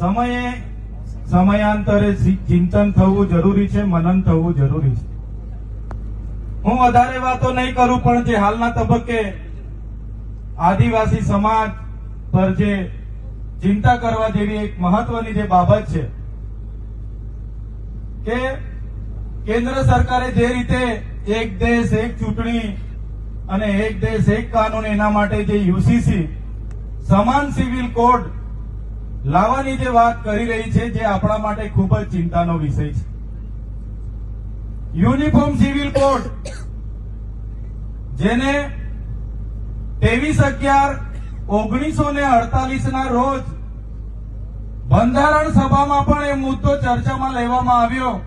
સમયે સમયાંતરે ચિંતન થવું જરૂરી છે, મનન થવું જરૂરી છે. હું વધારે વાતો નહીં કરું, પણ જે હાલના તબક્કે આદિવાસી સમાજ પર જે ચિંતા કરવા જેવી એક મહત્વની જે બાબત છે કે કેન્દ્ર સરકારે જે રીતે એક દેશ, એક ચૂંટણી અને એક દેશ, એક કાનૂન એના માટે જે યુસીસી, સમાન સિવિલ કોડ લાવવાની જે વાત કરી રહી છે, જે આપણા માટે ખૂબ જ ચિંતાનો વિષય છે. યુનિફોર્મ સિવિલ કોડ, જેને ત્રેવીસ અગિયાર ઓગણીસો ને અડતાલીસ રોજ બંધારણ સભામાં પણ એ મુદ્દો ચર્ચામાં લેવામાં આવ્યો.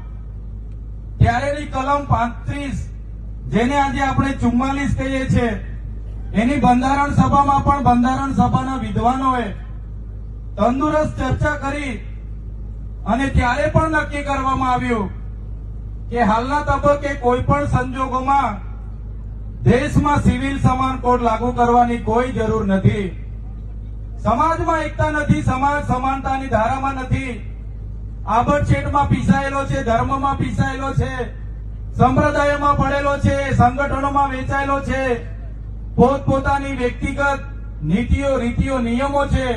ત્યારેની કલમ પાંત્રીસ, જેને આજે આપણે ચુમ્માલીસ કહીએ છીએ, એની બંધારણ સભામાં પણ બંધારણ સભાના વિદ્વાનોએ તંદુરસ્ત ચર્ચા કરી અને ત્યારે પણ નક્કી કરવામાં આવ્યું કે હાલના તબક્કે કોઈ પણ સંજોગોમાં દેશમાં સિવિલ સમાન કોડ લાગુ કરવાની કોઈ જરૂર નથી. સમાજમાં એકતા નથી, સમાજ સમાનતાની ધારામાં નથી. આબડછેટમાં પીસાયેલો છે, ધર્મમાં પીસાયેલો છે, સંપ્રદાયમાં પડેલો છે, સંગઠનોમાં વેચાયેલો છે. પોતપોતાની વ્યક્તિગત નીતિઓ, રીતિઓ, નિયમો છે.